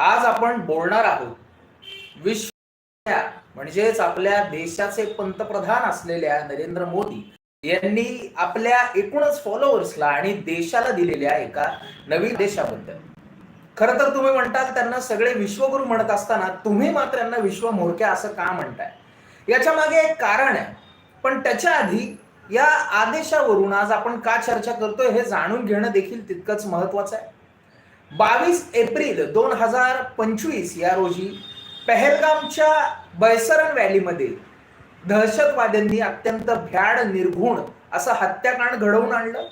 आज आपण बोलणार आहोत विश्व म्हणजेच आपल्या देशाचे पंतप्रधान असलेल्या नरेंद्र मोदी यांनी आपल्या एकूणच फॉलोअर्सला आणि देशाला दिलेल्या एका नवीन देशाबद्दल. खर तर तुम्ही म्हणताल त्यांना सगळे विश्वगुरु म्हणत असताना तुम्ही मात्र यांना विश्व मोरक्या असं का म्हणताय? याच्या मागे एक कारण आहे. पण त्याच्या आधी या आदेशावरून आज आपण का चर्चा करतोय हे जाणून घेणं देखील तितकंच महत्वाचं आहे. बावीस एप्रिल दोन हजार पंचवीस या रोजी पहलगामच्या बैसरन व्हॅलीमध्ये दहशतवाद्यांनी अत्यंत भ्याड निर्घुण असं हत्याकांड घडवून आणलं.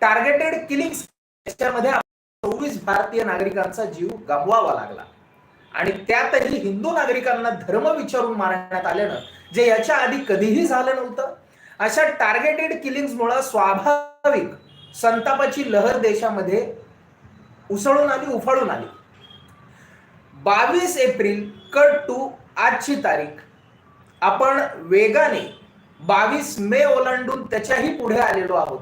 टार्गेटेड किलिंग याच्यामध्ये चोवीस भारतीय नागरिकांचा जीव गमवावा लागला. आणि त्यातही हिंदू नागरिकांना धर्म विचारून मारण्यात आल्यानं जे याच्या आधी कधीही झालं नव्हतं अशा टार्गेटेड किलिंग्समुळे स्वाभाविक संतापाची लहर देशामध्ये उसळून आली उफाळून आली. बावीस एप्रिल कट टू आजची तारीख. आपण वेगाने बावीस मे ओलांडून त्याच्याही पुढे आलेलो आहोत.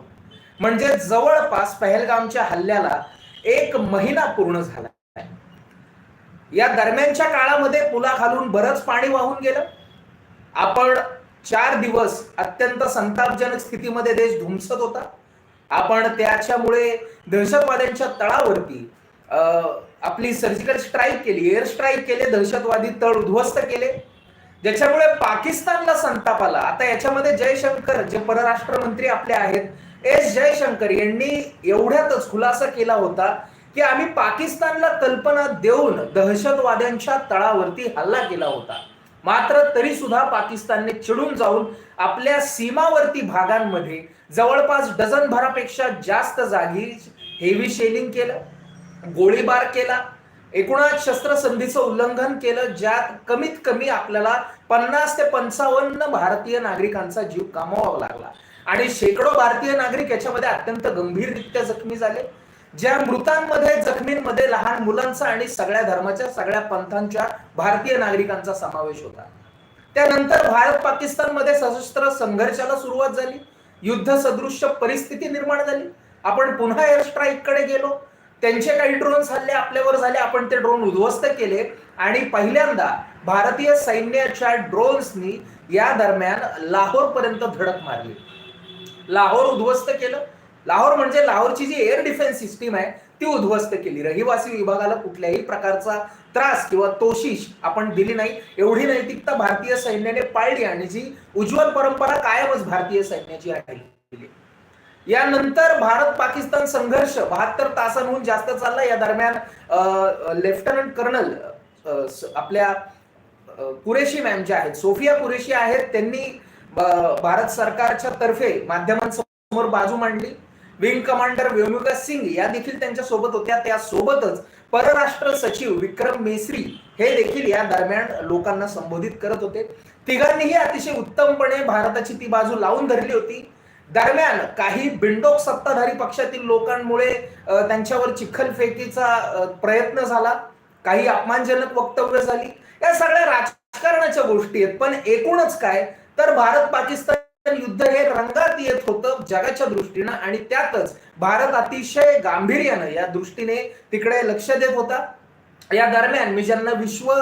म्हणजे जवळपास पहलगामच्या हल्ल्याला एक महिना पूर्ण झाला या दरम्यानच्या काळामध्ये पुलाखालून बरंच पाणी वाहून गेलं. आपण चार दिवस अत्यंत संतापजनक स्थितीमध्ये देश धुमसत होता. आपण त्याच्यामुळे दहशतवाद्यांच्या तळावरती आपली सर्जिकल स्ट्राईक केली एअर स्ट्राईक केले दहशतवादी तळ उद्ध्वस्त केले. ज्याच्यामुळे पाकिस्तानला संताप आला. आता याच्यामध्ये जयशंकर जे परराष्ट्र मंत्री आपले आहेत एस जयशंकर यांनी एवढ्यातच खुलासा केला होता की आम्ही पाकिस्तानला कल्पना देऊन दहशतवाद्यांच्या तळावरती हल्ला केला होता. मात्र तरी सुद्धा पाकिस्तानने चिडून जाऊन आपल्या सीमावर्ती भागांमध्ये जवळपास डझन भरापेक्षा जास्त जागी हेवी शेलिंग केलं गोळीबार केला एकूणच शस्त्रसंधीचं उल्लंघन केलं ज्यात कमीत कमी आपल्याला पन्नास ते पंचावन्न भारतीय नागरिकांचा जीव गमावावा लागला. आणि शेकडो भारतीय नागरिक याच्यामध्ये अत्यंत गंभीररित्या जखमी झाले. ज्या मृतांमध्ये जखमींमध्ये लहान मुलांचा आणि सगळ्या धर्माच्या सगळ्या पंथांच्या भारतीय नागरिकांचा समावेश होता. त्यानंतर भारत पाकिस्तानमध्ये सशस्त्र संघर्षाला सुरुवात झाली. युद्ध सदृश्य परिस्थिती निर्माण झाली. आपण पुन्हा एअर स्ट्राईककडे गेलो. त्यांचे काही ड्रोन्स हल्ले आपल्यावर झाले. आपण ते ड्रोन उद्ध्वस्त केले. आणि पहिल्यांदा भारतीय सैन्याच्या ड्रोन्सनी या दरम्यान लाहोर पर्यंत धडक मारली. लाहोर उद्ध्वस्त केलं. लाहोर म्हणजे लाहोरची जी एअर डिफेन्स सिस्टीम आहे ती उद्ध्वस्त केली. रहिवासी विभागाला कुठल्याही प्रकारचा त्रास किंवा तोशिश आपण दिली नाही. एवढी नैतिकता भारतीय सैन्याने पाळली आणि जी उज्ज्वल परंपरा कायमच भारतीय सैन्याची आहे. यानंतर भारत पाकिस्तान संघर्ष बहात्तर तासांहून जास्त चालला. या दरम्यान लेफ्टनंट कर्नल आपल्या कुरेशी मॅम ज्या आहेत सोफिया कुरेशी आहेत त्यांनी भारत सरकारच्या तर्फे माध्यमांसमोर बाजू मांडली. विंग कमांडर व्योमिका सिंग या देखील त्यांच्यासोबत होत्या. त्यासोबतच परराष्ट्र सचिव विक्रम मेसरी हे देखील या दरम्यान लोकांना संबोधित करत होते. तिघांनीही अतिशय उत्तमपणे भारताची ती बाजू लावून धरली होती. दरम्यान काही बिंडोक सत्ताधारी पक्षातील लोकांमुळे त्यांच्यावर चिखलफेकीचा प्रयत्न झाला. काही अपमानजनक वक्तव्य झाली. या सगळ्या राजकारणाच्या गोष्टी आहेत. पण एकूणच काय? तर भारत पाकिस्तान युद्ध हे रंगात येत होतं जगाच्या दृष्टीनं आणि त्यातच भारत अतिशय गांभीर्यानं या दृष्टीने तिकडे लक्ष देत होता. या दरम्यान मी ज्यांना विश्व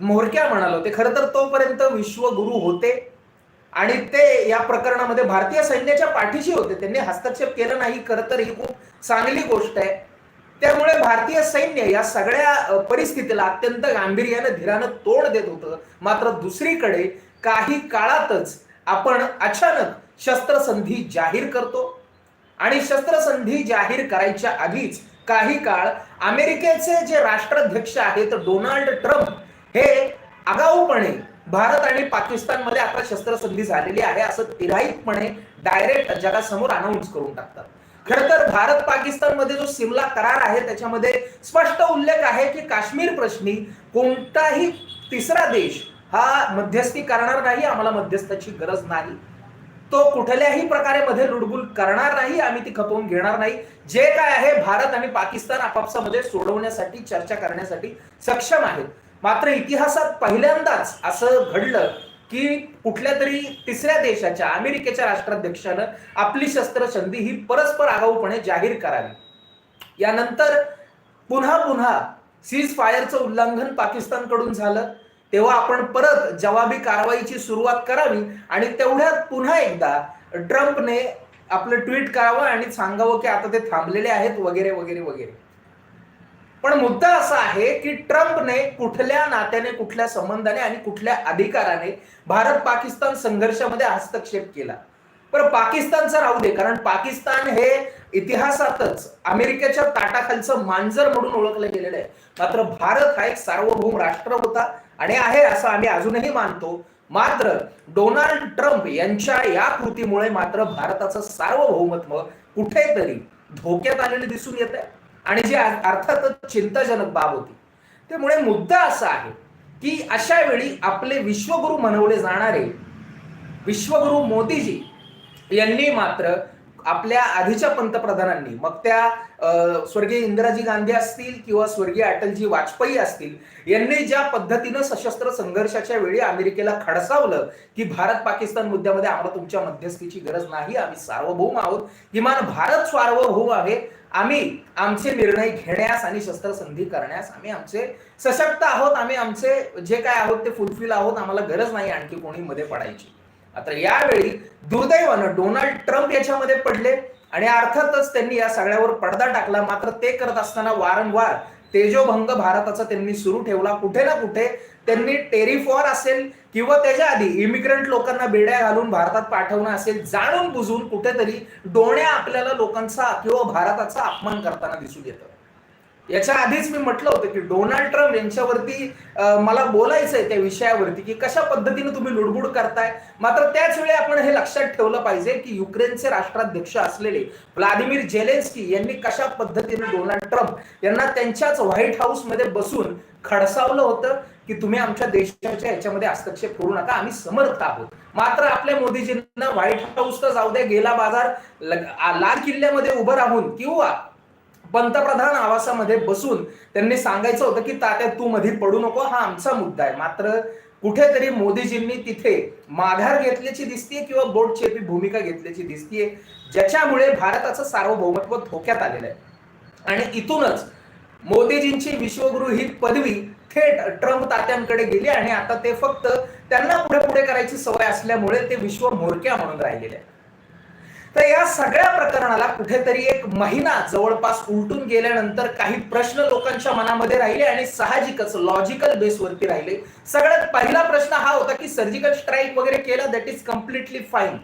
मोरक्या म्हणालो ते खरं तर तोपर्यंत विश्वगुरु होते. आणि ते या प्रकरणामध्ये भारतीय सैन्याच्या पाठीशी होते. त्यांनी हस्तक्षेप केला नाही खरं तर ही खूप चांगली गोष्ट आहे. त्यामुळे भारतीय सैन्य या सगळ्या परिस्थितीला अत्यंत गांभीर्यानं धीरानं तोड देत होतं. मात्र दुसरीकडे काही काळातच आपण अचानक शस्त्रसंधी जाहीर करतो आणि शस्त्रसंधी जाहीर करायच्या आधीच काही काळ अमेरिकेचे जे राष्ट्राध्यक्ष आहेत डोनाल्ड ट्रम्प हे आगाऊपणे भारत आणि पाकिस्तानमध्ये आता शस्त्रसंधी झालेली आहे असं तिराईतपणे डायरेक्ट जगासमोर अनाऊन्स करून टाकतात. खर तर भारत पाकिस्तानमध्ये जो सिमला करार आहे त्याच्यामध्ये स्पष्ट उल्लेख आहे की काश्मीर प्रश्नी कोणताही तिसरा देश हा मध्यस्थी करणार नाही आम्हाला मध्यस्थाची गरज नाही. तो कुठल्याही प्रकारे मध्ये लुडबुल करणार नाही आम्ही ती खपवून घेणार नाही. जे काय आहे भारत आणि पाकिस्तान आपापसामध्ये सोडवण्यासाठी चर्चा करण्यासाठी सक्षम आहेत. मात्र इतिहासात पहिल्यांदाच असं घडलं की कुठल्या तरी तिसऱ्या देशाच्या अमेरिकेच्या राष्ट्राध्यक्षानं आपली शस्त्रसंधी ही परस्पर आगाऊपणे जाहीर करावी. यानंतर पुन्हा पुन्हा सीज फायरचं उल्लंघन पाकिस्तानकडून झालं. तेव्हा आपण परत जवाबी कारवाईची सुरुवात करावी आणि तेवढ्यात पुन्हा एकदा ट्रम्पने आपलं ट्विट करावं आणि सांगावं की आता ते थांबलेले आहेत वगैरे वगैरे वगैरे. पण मुद्दा असा आहे की ट्रम्पने कुठल्या नात्याने कुठल्या संबंधाने आणि कुठल्या अधिकाराने भारत पाकिस्तान संघर्षामध्ये हस्तक्षेप केला? पण पाकिस्तानचं राहू दे कारण पाकिस्तान हे इतिहासातच अमेरिकेच्या ताटाखालचं मांजर म्हणून ओळखलं गेलेलं आहे. मात्र भारत हा एक सार्वभौम राष्ट्र होता. आणि आहे असं आम्ही अजूनही मानतो. मात्र डोनाल्ड ट्रम्प यांच्या या कृतीमुळे मात्र भारताचं सार्वभौमत्व कुठेतरी धोक्यात आलेले दिसून येत आहे आणि जी अर्थातच चिंताजनक बाब होती. त्यामुळे मुद्दा असा आहे की अशा वेळी आपले विश्वगुरु म्हणवले जाणारे विश्वगुरु मोदीजी यांनी मात्र आपल्या आधीच्या पंतप्रधानांनी मग त्या स्वर्गीय इंदिराजी गांधी असतील किंवा स्वर्गीय अटलजी वाजपेयी असतील यांनी ज्या पद्धतीनं सशस्त्र संघर्षाच्या वेळी अमेरिकेला खडसावलं की भारत पाकिस्तान मुद्द्यामध्ये आम्हाला तुमच्या मध्यस्थीची गरज नाही आम्ही सार्वभौम आहोत. किमान भारत सार्वभौम आहे. आम्ही आमचे निर्णय घेण्यास आणि शस्त्रसंधी करण्यास आम्ही आमचे सशक्त आहोत. आम्ही आमचे जे काय आहोत ते फुलफिल आहोत. आम्हाला गरज नाही आणखी कोणी मध्ये पडायची. आता यावेळी दुर्दैवानं डोनाल्ड ट्रम्प याच्यामध्ये पडले आणि अर्थातच त्यांनी या सगळ्यावर पडदा टाकला. मात्र ते करत असताना वारंवार तेजोभंग भारताचा त्यांनी सुरू ठेवला. कुठे ना कुठे त्यांनी टेरिफॉर असेल किंवा त्याच्या आधी इमिग्रंट लोकांना बेड्या घालून भारतात पाठवणं असेल जाणून बुजून कुठेतरी डोण्या आपल्याला लोकांचा किंवा भारताचा अपमान करताना दिसून येतं. याच्या आधीच मी म्हटलं होतं की डोनाल्ड ट्रम्प यांच्यावरती मला बोलायचं आहे त्या विषयावरती की कशा पद्धतीने तुम्ही लुडबुड करताय? मात्र त्याच वेळी आपण हे लक्षात ठेवलं पाहिजे की युक्रेनचे राष्ट्राध्यक्ष असलेले व्लादिमीर जेलेन्स्की यांनी कशा पद्धतीने डोनाल्ड ट्रम्प यांना त्यांच्याच व्हाईट हाऊसमध्ये बसून खडसावलं होतं की तुम्ही आमच्या देशाच्या याच्यामध्ये हस्तक्षेप करू नका आम्ही समर्थ आहोत. मात्र आपल्या मोदीजींना व्हाईट हाऊस तर जाऊ द्या गेला बाजार लाल किल्ल्यामध्ये उभं राहून किंवा पंतप्रधान आवासामध्ये बसून त्यांनी सांगायचं होतं की तात्या तू मध्ये पडू नको हा आमचा मुद्दा आहे. मात्र कुठेतरी मोदीजींनी तिथे माघार घेतल्याची दिसतीये किंवा बोटचेपी भूमिका घेतल्याची दिसतीये ज्याच्यामुळे भारताचं सार्वभौमत्व धोक्यात आलेलं आहे. आणि इथूनच मोदीजींची विश्वगुरु ही पदवी थेट ट्रम्प तात्यांकडे गेली आणि आता ते फक्त त्यांना पुढे पुढे करायची सवय असल्यामुळे ते विश्व म्होरक्या म्हणून राहिलेले आहे तर या सगळ्या प्रकरणाला कुठेतरी एक महिना जवळपास उलटून गेल्यानंतर काही प्रश्न लोकांच्या मनामध्ये राहिले आणि साहजिकच लॉजिकल बेसवरती राहिले. सगळ्यात पहिला प्रश्न हा होता की सर्जिकल स्ट्राईक वगैरे केलं दॅट इज कम्प्लिटली फाईन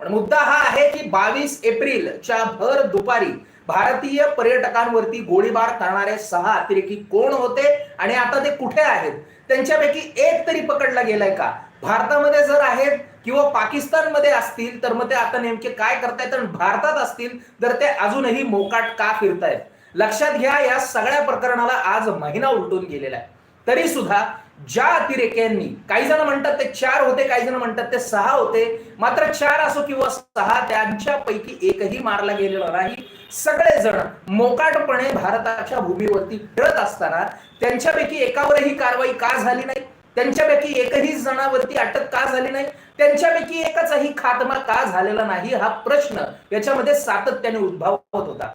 पण मुद्दा हा आहे की बावीस एप्रिलच्या भर दुपारी भारतीय पर्यटकांवरती गोळीबार करणारे सहा अतिरेकी कोण होते आणि आता ते कुठे आहेत? त्यांच्यापैकी एक तरी पकडला गेलाय का? भारतामध्ये जर आहेत किंवा पाकिस्तानमध्ये असतील तर मग ते आता नेमके काय करतायत आणि भारतात असतील तर ते अजूनही मोकाट का फिरतायत? लक्षात घ्या या सगळ्या प्रकरणाला आज महिना उलटून गेलेला आहे. तरी सुद्धा ज्या अतिरेक्यांनी काही जण म्हणतात ते चार होते काही जण म्हणतात ते सहा होते मात्र चार असो किंवा सहा त्यांच्यापैकी एकही मारला गेलेला नाही. सगळेजण मोकाटपणे भारताच्या भूमीवरती फिरत असताना त्यांच्यापैकी एकावरही कारवाई का झाली नाही? त्यांच्यापैकी एकही जणावरती अटक का झाली नाही? त्यांच्यापैकी एकचही खात्मा का झालेला नाही? हा प्रश्न याच्यामध्ये सातत्याने उद्भवत होता.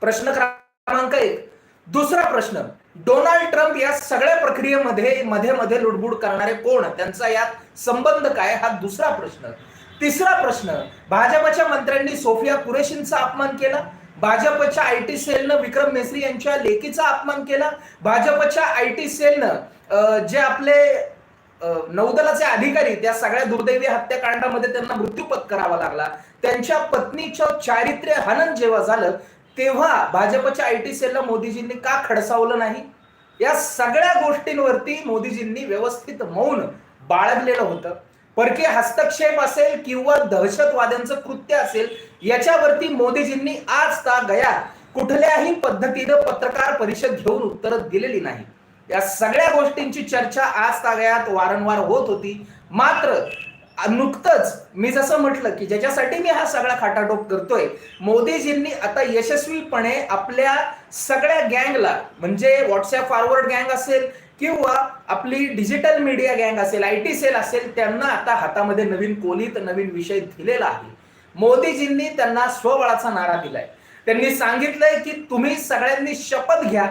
प्रश्न क्रमांक एक. दुसरा प्रश्न. डोनाल्ड ट्रम्प या सगळ्या प्रक्रियेमध्ये मध्ये मध्ये लुडबुड करणारे कोण? त्यांचा यात संबंध काय? हा दुसरा प्रश्न. तिसरा प्रश्न. भाजपच्या मंत्र्यांनी सोफिया कुरेशींचा अपमान केला? भाजपच्या आय टी सेलनं विक्रम मेसरी यांच्या लेखीचा अपमान केला? भाजपच्या आय टी सेलनं जे आपले नौदलाचे अधिकारी त्या सगळ्या दुर्दैवी हत्याकांडामध्ये त्यांना मृत्यू पत्करावा लागला. त्यांच्या पत्नीचं चारित्र्य हनन जेव्हा झालं तेव्हा भाजपच्या आय टी सेलला मोदीजींनी का खडसावलं नाही? या सगळ्या गोष्टींवरती मोदीजींनी व्यवस्थित मौन बाळगलेलं होतं. परकीय हस्तक्षेप असेल किंवा दहशतवाद्यांचं कृत्य असेल याच्यावरती मोदीजींनी आज ता गया कुठल्याही पद्धतीनं पत्रकार परिषद घेऊन उत्तर दिलेली नाही. या सगळ्या गोष्टींची चर्चा आज तागयात वारंवार होत होती. मात्र नुकतंच मी जसं म्हटलं की ज्याच्यासाठी मी हा सगळा खाटाटोप करतोय मोदीजींनी आता यशस्वीपणे आपल्या सगळ्या गँगला म्हणजे व्हॉट्सअप फॉरवर्ड गँग असेल किंवा आपली डिजिटल मीडिया गँग असेल आय टी सेल असेल त्यांना आता हातामध्ये नवीन कोलीत नवीन विषय दिलेला आहे. मोदीजींनी त्यांना स्वबळाचा नारा दिलाय. त्यांनी सांगितलंय की तुम्ही सगळ्यांनी शपथ घ्या.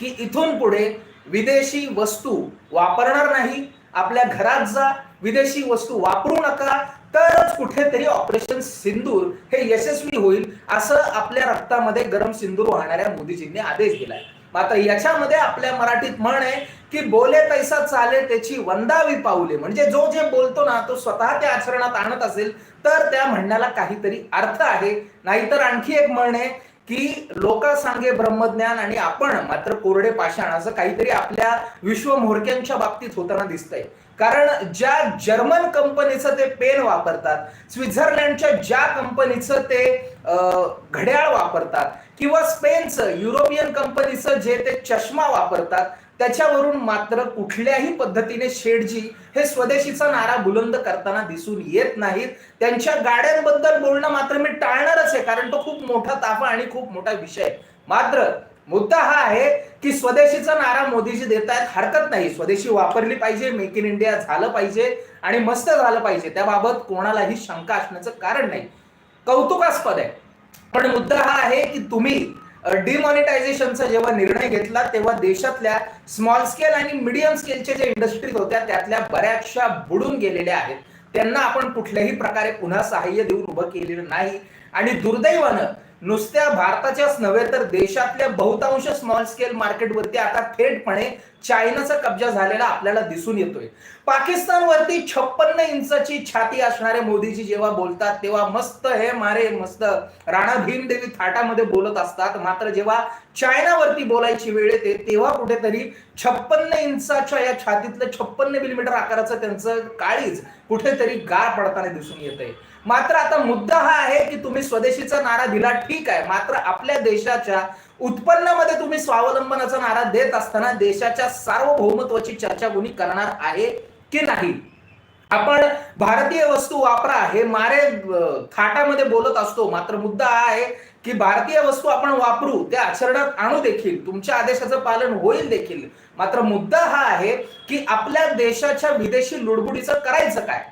की इथून पुढे विदेशी वस्तू वापरणार नाही आपल्या घरात जा विदेशी वस्तू वापरू नका तरच कुठेतरी ऑपरेशन सिंदूर हे यशस्वी होईल असं आपल्या रक्तामध्ये गरम सिंदूर वाहणाऱ्या मोदीजींनी आदेश दिलाय. मात्र याच्यामध्ये आपल्या मराठीत म्हण आहे की बोले तैसा चाले त्याची वंदावी पाऊले. म्हणजे जो जे बोलतो ना तो स्वतः त्या आचरणात आणत असेल तर त्या म्हणण्याला काहीतरी अर्थ आहे. नाहीतर आणखी एक म्हण आहे की लोक सांगे ब्रह्मज्ञान आणि आपण मात्र कोरडे पाषाण असं काहीतरी आपल्या विश्व मोहरक्यांच्या बाबतीत होताना दिसतंय. कारण ज्या जर्मन कंपनीचं ते पेन वापरतात स्वित्झर्लंडच्या ज्या कंपनीचं ते घड्याळ वापरतात किंवा स्पेनचं युरोपियन कंपनीचं जे ते चष्मा वापरतात त्याच्यावरून मात्र कुठल्याही पद्धतीने शेडजी हे स्वदेशीचा नारा बुलंद करताना दिसून येत नाहीत. त्यांच्या गाड्यांबद्दल बोलणं मात्र मी टाळणारच आहे कारण तो खूप मोठा ताफा आणि खूप मोठा विषय मात्र मुद्दा हा आहे की स्वदेशीचा नारा मोदीजी देत आहेत हरकत नाही. स्वदेशी वापरली पाहिजे मेक इन इंडिया झालं पाहिजे आणि मस्त झालं पाहिजे. त्याबाबत कोणालाही शंका असण्याचं कारण नाही. कौतुकास्पद आहे. पण मुद्दा हा आहे की तुम्ही डिमॉनिटायझेशनचा जेव्हा निर्णय घेतला तेव्हा देशातल्या स्मॉल स्केल आणि मिडियम स्केलच्या ज्या इंडस्ट्रीज होत्या त्यातल्या बऱ्याचशा बुडून गेलेल्या आहेत. त्यांना आपण कुठल्याही प्रकारे पुन्हा सहाय्य देऊन उभं केलेलं नाही. आणि दुर्दैवानं नुसत्या भारताच्याच नव्हे तर देशातल्या बहुतांश स्मॉल स्केल मार्केटवरती आता थेटपणे चायनाचा कब्जा झालेला आपल्याला दिसून येतोय. पाकिस्तानवरती छप्पन्न इंचाची छाती असणारे मोदीजी जेव्हा बोलतात तेव्हा मस्त हे मारे मस्त. राणा भीमदेवी थाटामध्ये बोलत असतात. मात्र जेव्हा चायनावरती बोलायची वेळ येते तेव्हा कुठेतरी छप्पन्न इंचाच्या या छातीतलं छप्पन्न मिलीमीटर आकाराचं त्यांचं काळीज कुठेतरी गार पडताना दिसून येत आहे मात्र आता मुद्दा हा आहे की तुम्ही स्वदेशीचा नारा दिला ठीक आहे. मात्र आपल्या देशाच्या उत्पन्नामध्ये तुम्ही स्वावलंबनाचा नारा देत असताना देशाच्या सार्वभौमत्वाची चर्चा कोणी करणार आहे की नाही? आपण भारतीय वस्तू वापरा हे मारे थाटामध्ये बोलत असतो. मात्र मुद्दा हा आहे की भारतीय वस्तू आपण वापरू त्या आचरणात आणू देखील. तुमच्या आदेशाचं पालन होईल देखील. मात्र मुद्दा हा आहे की आपल्या देशाच्या विदेशी लुडबुडीचं करायचं काय?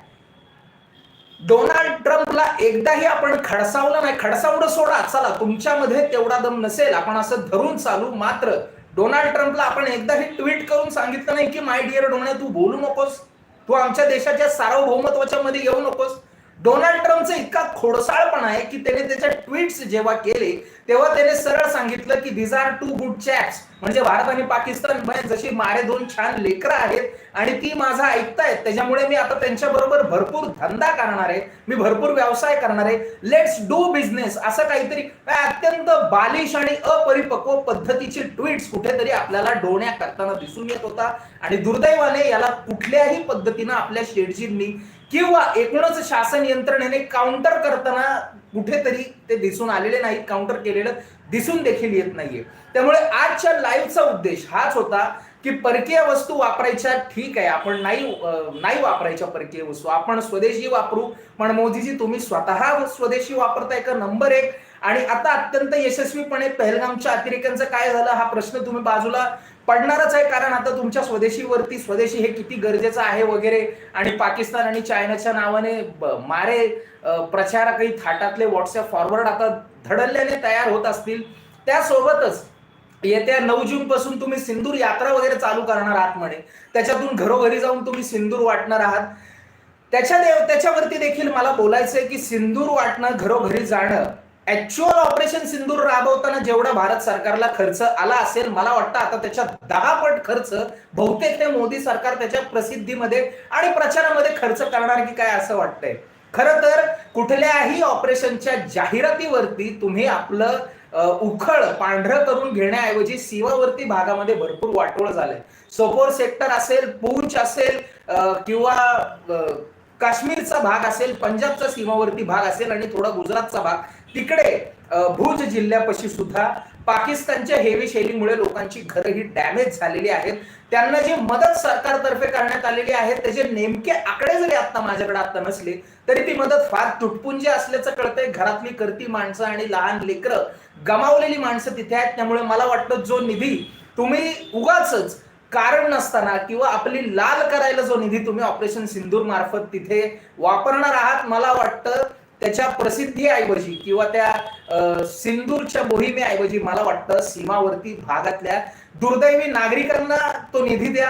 डोनाल्ड ट्रम्पला एकदाही आपण खडसावलं नाही. खडसावडं सोडा चला तुमच्यामध्ये तेवढा दम नसेल आपण असं धरून चालू. मात्र डोनाल्ड ट्रम्पला आपण एकदाही ट्विट करून सांगितलं नाही की माय डिअर डोना तू बोलू नकोस. तू आमच्या देशाच्या सार्वभौमत्वाच्या मध्ये येऊ नकोस. डोनाल्ड ट्रम्पचा इतका खोडसाळपणा आहे की त्याने त्याच्या ट्विट्स जेव्हा केले तेव्हा त्याने सरळ सांगितलं की these are two good chats म्हणजे भारत आणि पाकिस्तान जशी मारे दोन छान लेकरं आहेत आणि ती माझा ऐकतायत. त्याच्यामुळे मी आता त्यांच्या बरोबर भरपूर धंदा करणार आहे. मी भरपूर व्यवसाय करणार आहे. लेट्स डू बिझनेस असं काहीतरी अत्यंत बालिश आणि अपरिपक्व पद्धतीचे ट्विट्स कुठेतरी आपल्याला डोण्या करताना दिसून येत होता. आणि दुर्दैवाने याला कुठल्याही पद्धतीनं आपल्या शेटजींनी किंवा एकूणच शासन यंत्रणेने काउंटर करताना कुठेतरी ते दिसून आलेले नाहीत काउंटर केलेलं दिसून देखील येत नाहीये. त्यामुळे आजच्या लाईव्हचा उद्देश हाच होता की परकीय वस्तू वापरायच्या ठीक आहे आपण नाही नाही वापरायच्या परकीय वस्तू. आपण स्वदेशी वापरू. पण मोदीजी तुम्ही स्वतः स्वदेशी वापरताय का? नंबर एक. आणि आता अत्यंत यशस्वीपणे पहलगामच्या अतिरेक्यांचं काय झालं हा प्रश्न तुम्ही बाजूला पडणारच आहे. कारण आता तुमच्या स्वदेशीवरती स्वदेशी हे किती गरजेचं आहे वगैरे आणि पाकिस्तान आणि चायनाच्या नावाने मारे प्रचारकही थाटातले व्हॉट्सअप फॉरवर्ड आता धडल्याने तयार होत असतील. त्यासोबतच येत्या नऊ जून पासून तुम्ही सिंदूर यात्रा वगैरे चालू करणार आहात म्हणे. त्याच्यातून घरोघरी जाऊन तुम्ही सिंदूर वाटणार आहात. त्याच्या त्याच्यावरती देखील मला बोलायचंय की सिंदूर वाटणं घरोघरी जाणं ऍक्च्युअल ऑपरेशन सिंदूर राबवताना जेवढा भारत सरकारला खर्च आला असेल मला वाटतं आता त्याच्या दहा पट खर्च बहुतेक ते मोदी सरकार त्याच्या प्रसिद्धीमध्ये आणि प्रचारामध्ये खर्च करणार की काय असं वाटतंय. खरं तर कुठल्याही ऑपरेशनच्या जाहिरातीवरती तुम्ही आपलं उखळ पांढरं करून घेण्याऐवजी सीमावर्ती भागामध्ये भरपूर वाटोळ झालंय. सोपोर सेक्टर असेल पूंच असेल किंवा काश्मीरचा भाग असेल पंजाबचा सीमावर्ती भाग असेल आणि थोडा गुजरातचा भाग तिकडे भुज जिल्ह्यापाशी सुद्धा पाकिस्तानच्या हेवी शैलीमुळे लोकांची घरं ही डॅमेज झालेली आहेत. त्यांना जी मदत सरकारतर्फे करण्यात आलेली आहे त्याचे नेमके आकडे जरी आता माझ्याकडे आता नसले तरी ती मदत फार तुटपुंजी असल्याचं कळतंय. घरातली करती माणसं आणि लहान लेकरं गमावलेली माणसं तिथे आहेत. त्यामुळे मला वाटतं जो निधी तुम्ही उगाच कारण नसताना किंवा आपली लाल करायला जो निधी तुम्ही ऑपरेशन सिंदूर मार्फत तिथे वापरणार आहात मला वाटतं त्याच्या प्रसिद्धीऐवजी किंवा त्या सिंदूरच्या मोहिमेऐवजी मला वाटतं सीमावर्ती भागातल्या दुर्दैवी नागरिकांना तो निधी द्या.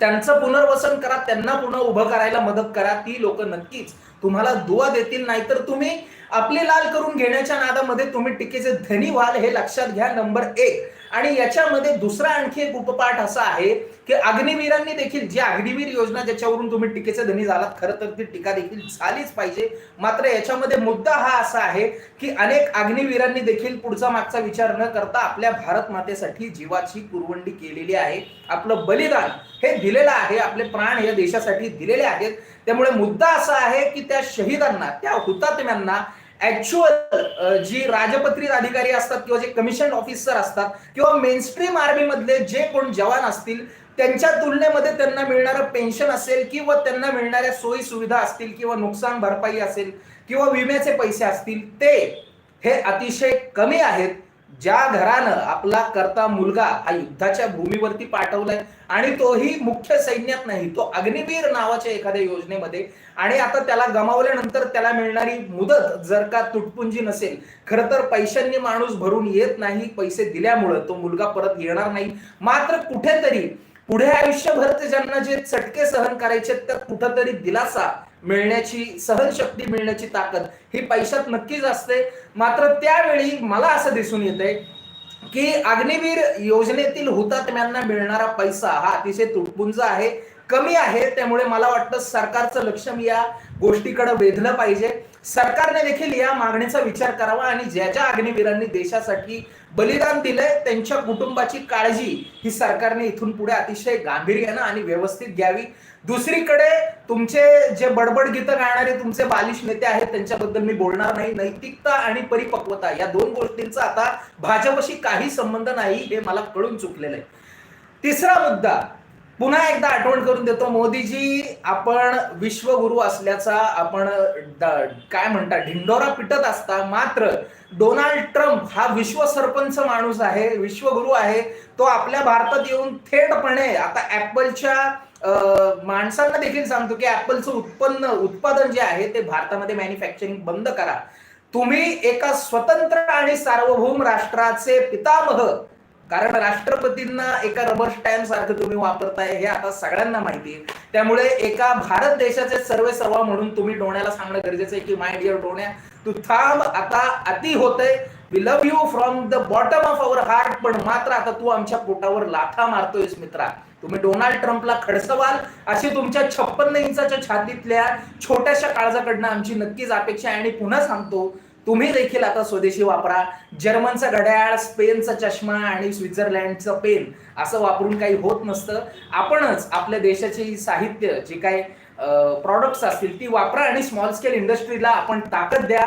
त्यांचं पुनर्वसन करा त्यांना पुन्हा उभं करायला मदत करा ती लोक नक्कीच तुम्हाला दुवा देतील. नाहीतर तुम्ही आपली लाल करून घेण्याच्या नादामध्ये तुम्ही टीकेचे धनी व्हाल हे लक्षात घ्या. नंबर एक आणि याच्यामध्ये दुसरा आणखी एक उपपाठ असा आहे की अग्निवीरांनी देखील जी अग्निवीर योजना ज्याच्यावरून तुम्ही टीकेचे धनी झालात खरं तर ती टीका देखील झालीच पाहिजे. मात्र याच्यामध्ये मुद्दा हा असा आहे की अनेक अग्निवीरांनी देखील पुढचा मागचा विचार न करता आपल्या भारत मातेसाठी जीवाची कुरवंडी केलेली आहे. आपलं बलिदान हे दिलेलं आहे आपले प्राण या देशासाठी दिलेले आहेत. त्यामुळे मुद्दा असा आहे की त्या शहीदांना त्या हुतात्म्यांना ऍक्च्युअल जी राजपत्रित अधिकारी असतात किंवा जे कमिशन ऑफिसर असतात किंवा मेनस्ट्रीम आर्मी मधले जे कोण जवान असतील त्यांच्या तुलनेमध्ये त्यांना मिळणारं पेन्शन असेल किंवा त्यांना मिळणाऱ्या सोयी सुविधा असतील किंवा नुकसान भरपाई असेल किंवा विम्याचे पैसे असतील ते हे अतिशय कमी आहेत. ज्या घरानं आपला करता मुलगा हा युद्धाच्या भूमीवरती पाठवलाय आणि तोही मुख्य सैन्यात नाही तो अग्निवीर नावाच्या एखाद्या योजनेमध्ये. आणि आता त्याला गमावल्यानंतर त्याला मिळणारी मुदत जर का तुटपुंजी नसेल खर तर पैशांनी माणूस भरून येत नाही पैसे दिल्यामुळं तो मुलगा परत येणार नाही. मात्र कुठेतरी पुढे आयुष्यभर ते ज्यांना जे चटके सहन करायचे तर कुठंतरी दिलासा मिळण्याची सहनशक्ती मिळण्याची ताकद ही पैशात नक्कीच असते. मात्र त्यावेळी मला असं दिसून येतंय की अग्निवीर योजनेतील हुतात्म्यांना मिळणारा पैसा हा अतिशय तुटपुंज आहे. कमी आहे त्यामुळे मला वाटतं सरकारचं लक्ष मी या गोष्टीकडे वेधलं पाहिजे. सरकारने देखील या मागणीचा विचार करावा आणि ज्या ज्या अग्निवीरांनी देशासाठी बलिदान दिलंय त्यांच्या कुटुंबाची काळजी ही सरकारने इथून पुढे अतिशय गांभीर्यानं आणि व्यवस्थित घ्यावी. दुसरीकडे तुमचे जे बडबड गीतं गाणारे तुमचे बालिश नेते आहेत त्यांच्याबद्दल मी बोलणार नाही. नैतिकता आणि परिपक्वता या दोन गोष्टींचा आता भाजपशी काही संबंध नाही हे मला कळून चुकलेलं आहे. तिसरा मुद्दा पुन्हा एकदा आठवण करून देतो मोदीजी आपण विश्वगुरु असल्याचा आपण काय म्हणता ढिंडोरा पिटत असता मात्र डोनाल्ड ट्रम्प हा विश्व सरपंच माणूस आहे विश्वगुरु आहे तो आपल्या भारतात येऊन थेटपणे आता ऍपलच्या माणसांना देखील सांगतो की ऍपलचं उत्पन्न उत्पादन जे आहे ते भारतामध्ये मॅन्युफॅक्चरिंग बंद करा. तुम्ही एका स्वतंत्र आणि सार्वभौम राष्ट्राचे पितामह कारण राष्ट्रपतींना एका रबर स्टॅम्प सारखं तुम्ही वापरताय हे आता सगळ्यांना माहिती आहे. त्यामुळे एका भारत देशाचे सर्वे सर्वा म्हणून तुम्ही डोण्याला सांगणं गरजेचं आहे की माय डिअर डोण्या तू थांब आता अति होतंय. We love you from the bottom of our heart पण मात्र आता तू आमच्या पोटावर लाथा मारतोयस मित्रा. तुम्ही डोनाल्ड ट्रम्पला खडसवाल अशी तुमच्या छप्पन्न इंचाच्या छातीतल्या छोट्याशा काळजाकडनं आमची नक्कीच अपेक्षा आहे आणि पुन्हा सांगतो तुम्ही देखील आता स्वदेशी वापरा. जर्मनचा घड्याळ स्पेनचा चष्मा आणि स्वित्झर्लंडचं पेन असं वापरून काही होत नसतं. आपणच आपल्या देशाची साहित्य जे काही प्रॉडक्ट्स असतील ती वापरा आणि स्मॉल स्केल इंडस्ट्रीला आपण ताकद द्या.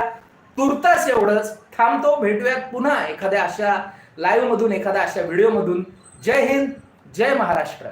तुर्तास एवढंच. थांबतो भेटूयात पुन्हा एखाद्या अशा लाईव्हमधून एखाद्या अशा व्हिडिओ मधून. जय हिंद जय महाराष्ट्र.